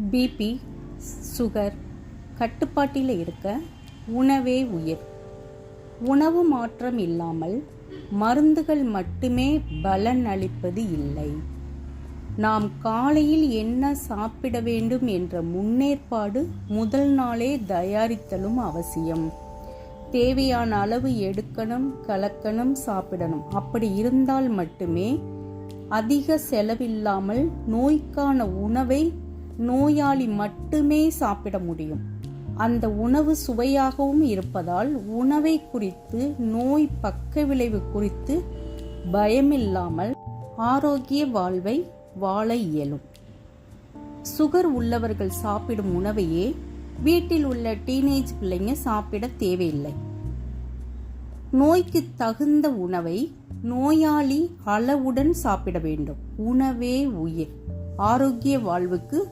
BP sugar கட்டுப்பாட்டில் இருக்க உணவே உயிர். உணவு மாற்றம் இல்லாமல் மருந்துகள் மட்டுமே பலன் அளிப்பது இல்லை. நாம் காலையில் என்ன சாப்பிட வேண்டும் என்ற முன்னேற்பாடு முதல் நாளே தயாரித்தலும் அவசியம். தேவையான அளவு எடுக்கணும் கலக்கணும் சாப்பிடணும். அப்படி இருந்தால் மட்டுமே அதிக செலவில்லாமல் நோய்க்கான உணவை நோயாளி மட்டுமே சாப்பிட முடியும். அந்த உணவு சுவையாகவும் இருப்பதால் உணவை குறித்து நோய் பக்க விளைவு குறித்து பயமில்லாமல் ஆரோக்கிய வாழ்வை வாழ இயலும். சுகர் உள்ளவர்கள் சாப்பிடும் உணவையே வீட்டில் உள்ள டீனேஜ் பிள்ளைங்க சாப்பிட தேவையில்லை. நோய்க்கு தகுந்த உணவை நோயாளி அளவுடன் சாப்பிட வேண்டும். உணவே உயிர். ஆரோக்கிய வாழ்வுக்கு